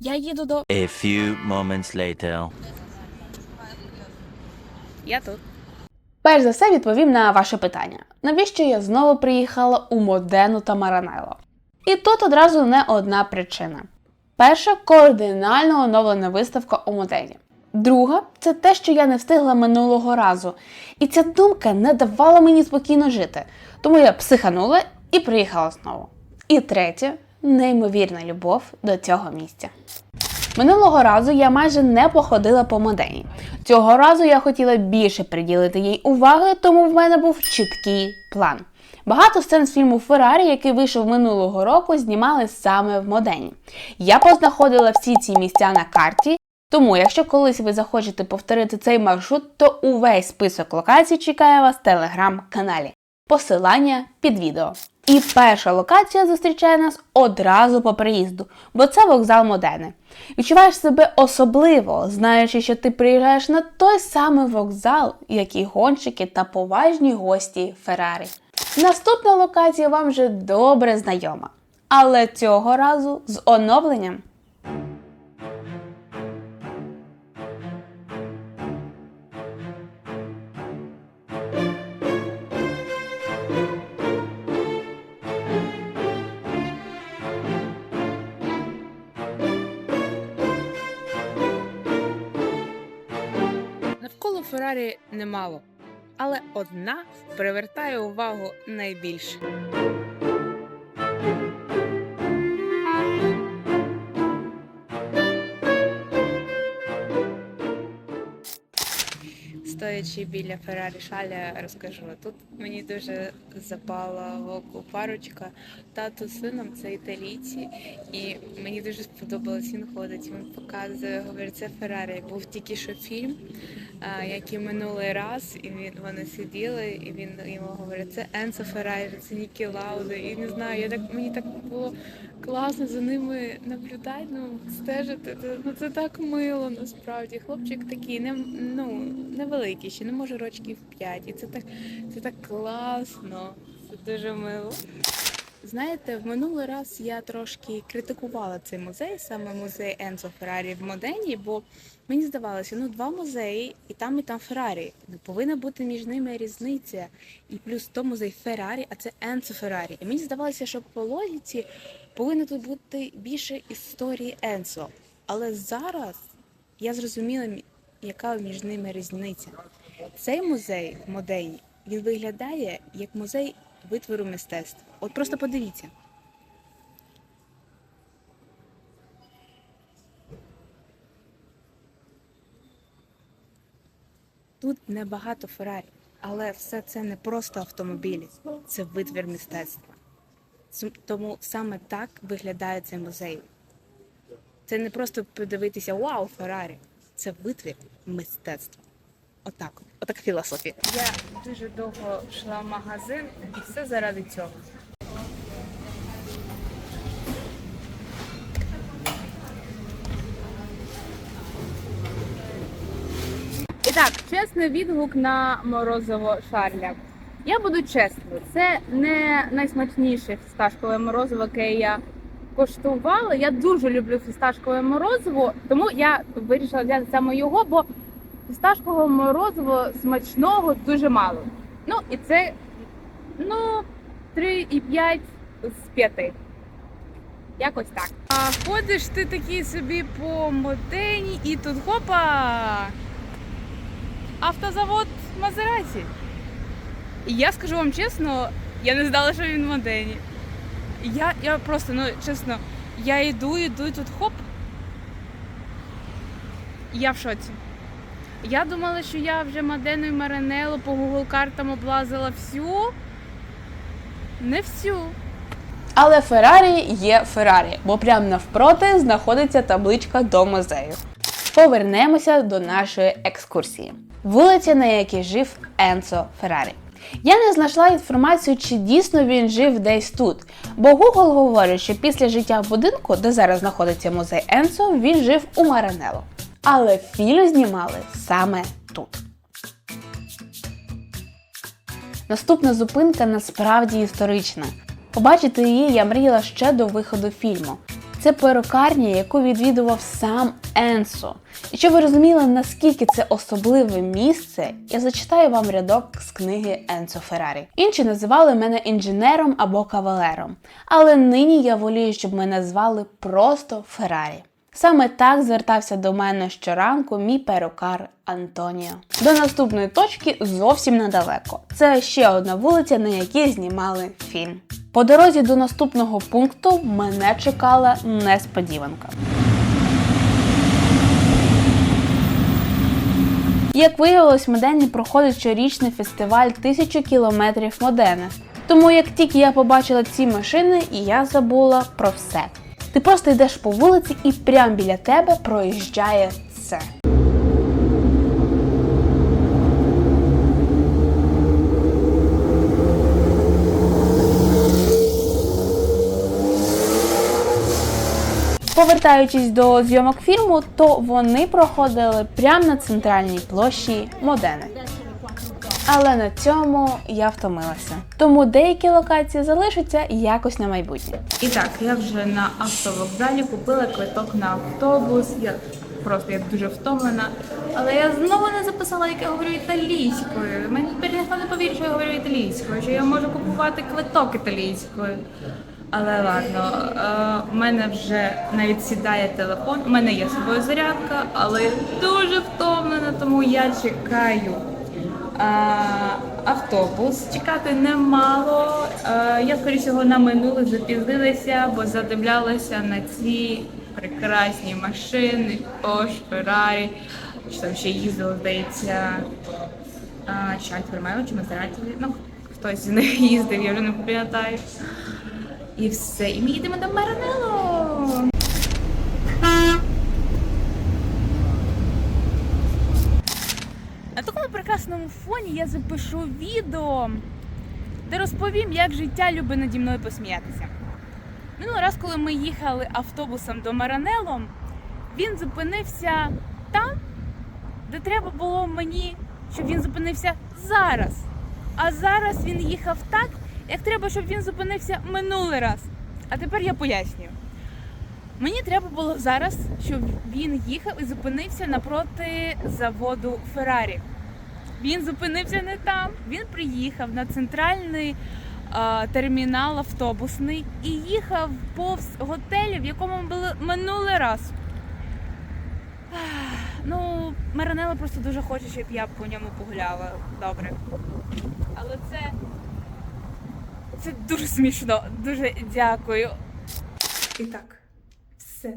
Я їду до. A few moments later. Я тут. Перш за все відповім на ваше питання: навіщо я знову приїхала у Модену та Маранело? І тут одразу не одна причина. Перша кардинально оновлена виставка у Модені. Друга це те, що я не встигла минулого разу. І ця думка не давала мені спокійно жити. Тому я психанула і приїхала знову. І третє неймовірна любов до цього місця. Минулого разу я майже не походила по модені. Цього разу я хотіла більше приділити їй уваги, тому в мене був чіткий план. Багато сцен з фільму Феррарі, який вийшов минулого року, знімали саме в модені. Я познаходила всі ці місця на карті, тому якщо колись ви захочете повторити цей маршрут, то увесь список локацій чекає вас в телеграм-каналі. Посилання під відео. І перша локація зустрічає нас одразу по приїзду, бо це вокзал Модени. Відчуваєш себе особливо, знаючи, що ти приїжджаєш на той самий вокзал, як і гонщики та поважні гості Феррарі. Наступна локація вам вже добре знайома, але цього разу з оновленням. Феррарі немало, але одна привертає увагу найбільше. Стоячи біля Феррарі Шаля, розкажу. Тут мені дуже запала в око парочка. Тато з сином це італійці, і мені дуже сподобалось. Він ходить, він показує, говорить, це Феррарі. Був тільки що фільм, а, як і минулий раз, і він вони сиділи, і він йому говорить, це Енцо Феррарі, це Нікі Лауди. І не знаю, я так мені так було класно за ними наблюдати, ну стежити. Ну це так мило насправді. Хлопчик такий, не ну невеликий, ще не може рочків 5. І це так, це так класно. Це дуже мило. Знаєте, в минулий раз я трошки критикувала цей музей, саме музей Енцо Феррарі в Модені, бо мені здавалося, ну два музеї, і там, і там Феррарі. Повинна бути між ними різниця. І плюс то музей Феррарі, а це Енцо Феррарі. І мені здавалося, що по логіці повинно тут бути більше історії Енцо. Але зараз я зрозуміла, яка між ними різниця. Цей музей в Модені він виглядає як музей витвору мистецтва. От просто подивіться. Тут небагато Феррарі, але все це не просто автомобілі, це витвір мистецтва. Тому саме так виглядає цей музей. Це не просто подивитися Вау, Феррарі. Це витвір мистецтва. Отак, от. отака філософія. Я дуже довго йшла в магазин і все заради цього. І так, чесний відгук на морозиво Шарля. Я буду чесною, це не найсмачніше фісташкове морозиво, яке я коштувала. Я дуже люблю фісташкове морозиво, тому я вирішила взяти саме його, бо фісташкового морозиво смачного дуже мало. Ну і це ну 3,5 з 5. Якось так. А ходиш ти такий собі по модені і тут хопа! Автозавод Мазераті. І я скажу вам чесно, я не знала, що він в модені. Я, я просто, ну чесно, я йду, йду і тут хоп. Я в шоці. Я думала, що я вже Модену і Маринелло по Google картам облазила всю. Не всю. Але Феррарі є Феррарі, бо прямо навпроти знаходиться табличка до музею. Повернемося до нашої екскурсії. Вулиця, на якій жив Енцо Феррарі. Я не знайшла інформацію, чи дійсно він жив десь тут, бо Google говорить, що після життя в будинку, де зараз знаходиться музей Енцо, він жив у Маранело. Але фільм знімали саме тут. Наступна зупинка насправді історична. Побачити її я мріяла ще до виходу фільму. це перукарня, яку відвідував сам Енсо. І щоб ви розуміли, наскільки це особливе місце, я зачитаю вам рядок з книги Енсо Феррарі. Інші називали мене інженером або кавалером, але нині я волію, щоб мене звали просто Феррарі. Саме так звертався до мене щоранку мій перукар Антоніо. До наступної точки зовсім недалеко. Це ще одна вулиця, на якій знімали фільм. По дорозі до наступного пункту мене чекала несподіванка. Як виявилось, Модені проходить щорічний фестиваль тисячу кілометрів Модени. Тому як тільки я побачила ці машини, я забула про все. Ти просто йдеш по вулиці і прямо біля тебе проїжджає це. Повертаючись до зйомок фільму, то вони проходили прямо на центральній площі Модени. Але на цьому я втомилася. Тому деякі локації залишаться якось на майбутнє. І так, я вже на автовокзалі купила квиток на автобус. Я просто я дуже втомлена. Але я знову не записала, як я говорю італійською. Мені ніхто не повірить, що я говорю італійською, що я можу купувати квиток італійською. Але ладно, е, у мене вже навіть сідає телефон. У мене є собою зарядка, але я дуже втомлена, тому я чекаю автобус. Чекати немало. Я, скоріше на минуле запізнилася, бо задивлялася на ці прекрасні машини, Porsche, Ferrari, що там ще їздило, здається, Альфа Ромео, чи Мазераті. Ну, хтось з них їздив, я вже не пам'ятаю. І все. І ми їдемо до Маранело. На прекрасному фоні я запишу відео, де розповім, як життя любить наді мною посміятися. Минулий раз, коли ми їхали автобусом до Маранело, він зупинився там, де треба було мені, щоб він зупинився зараз. А зараз він їхав так, як треба, щоб він зупинився минулий раз. А тепер я пояснюю. Мені треба було зараз, щоб він їхав і зупинився напроти заводу Феррарі. Він зупинився не там. Він приїхав на центральний а, термінал автобусний і їхав повз готелю, в якому ми були минулий раз. Ну, Маранело просто дуже хоче, щоб я по ньому погуляла. Добре. Але це. Це дуже смішно. Дуже дякую. І так, все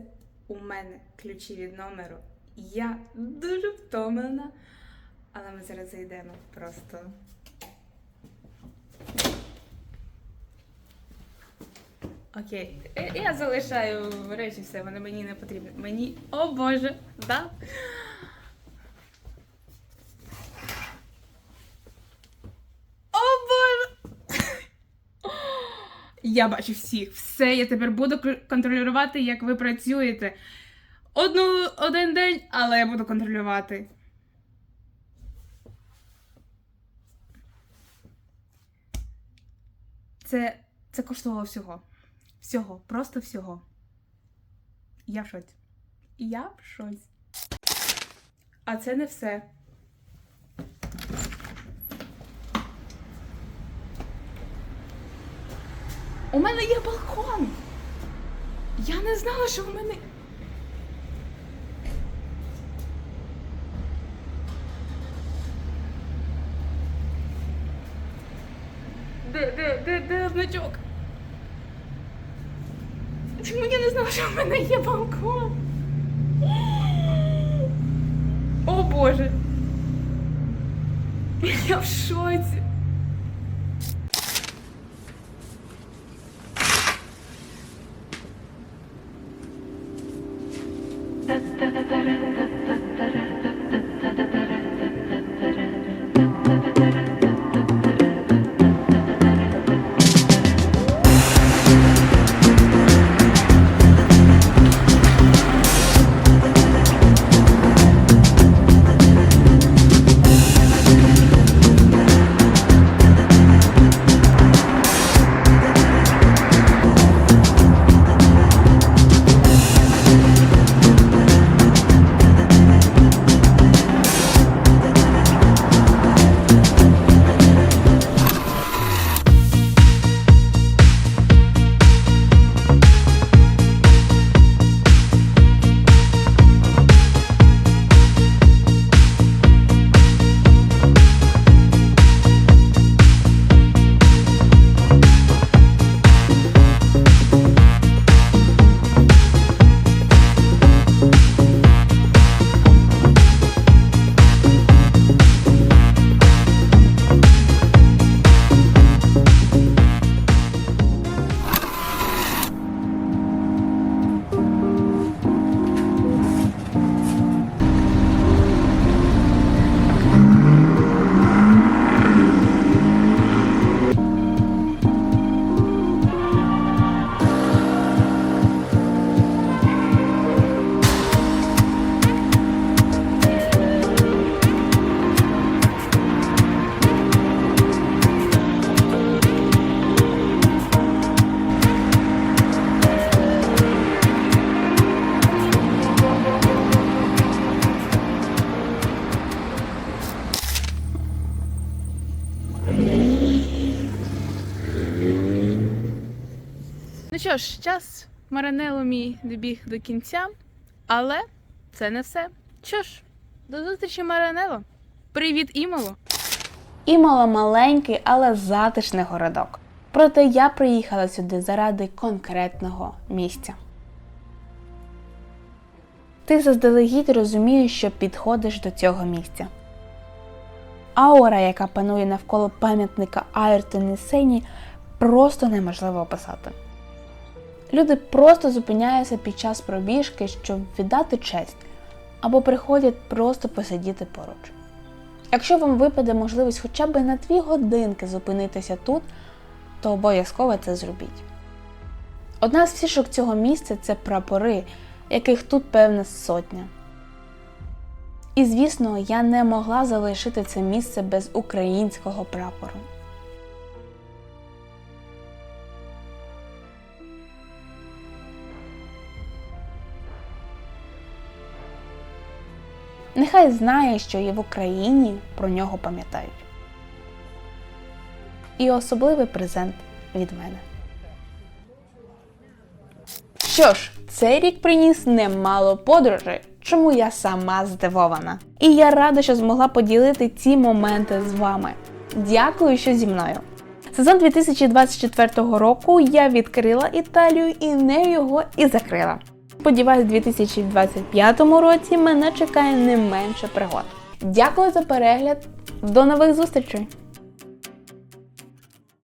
у мене ключі від номеру. Я дуже втомлена. Але ми зараз зайдемо просто. Окей, я залишаю речі все, вони мені не потрібні. Мені. О Боже, да? О Боже! Я бачу всіх. Все, я тепер буду контролювати, як ви працюєте. Одну, один день, але я буду контролювати. Це, це коштувало всього. Всього, просто всього. Я в шоці. Я в шоці. А це не все. У мене є балкон. Я не знала, що в мене. Де, де, де, де значок? Почему я не знала, что в мене є балкон? О Боже. Я в шоці. That's the що ж, час Маранело мій добіг до кінця, але це не все. Що ж, до зустрічі Маранело. Привіт, Імоло! Імало маленький, але затишний городок. Проте я приїхала сюди заради конкретного місця. Ти заздалегідь розумієш, що підходиш до цього місця. Аура, яка панує навколо пам'ятника Айртоні Сені, просто неможливо описати. Люди просто зупиняються під час пробіжки, щоб віддати честь, або приходять просто посидіти поруч. Якщо вам випаде можливість хоча б на дві годинки зупинитися тут, то обов'язково це зробіть. Одна з фішок цього місця це прапори, яких тут певна сотня. І звісно, я не могла залишити це місце без українського прапору. Нехай знає, що і в Україні про нього пам'ятають. І особливий презент від мене. Що ж, цей рік приніс немало подорожей, чому я сама здивована. І я рада, що змогла поділити ці моменти з вами. Дякую, що зі мною. Сезон 2024 року я відкрила Італію і нею його і закрила. Сподіваюсь, у 2025 році мене чекає не менше пригод. Дякую за перегляд. До нових зустрічей!